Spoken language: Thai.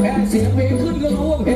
แค่เสียงเพลงขึ้นก็รู้ว่าเพลง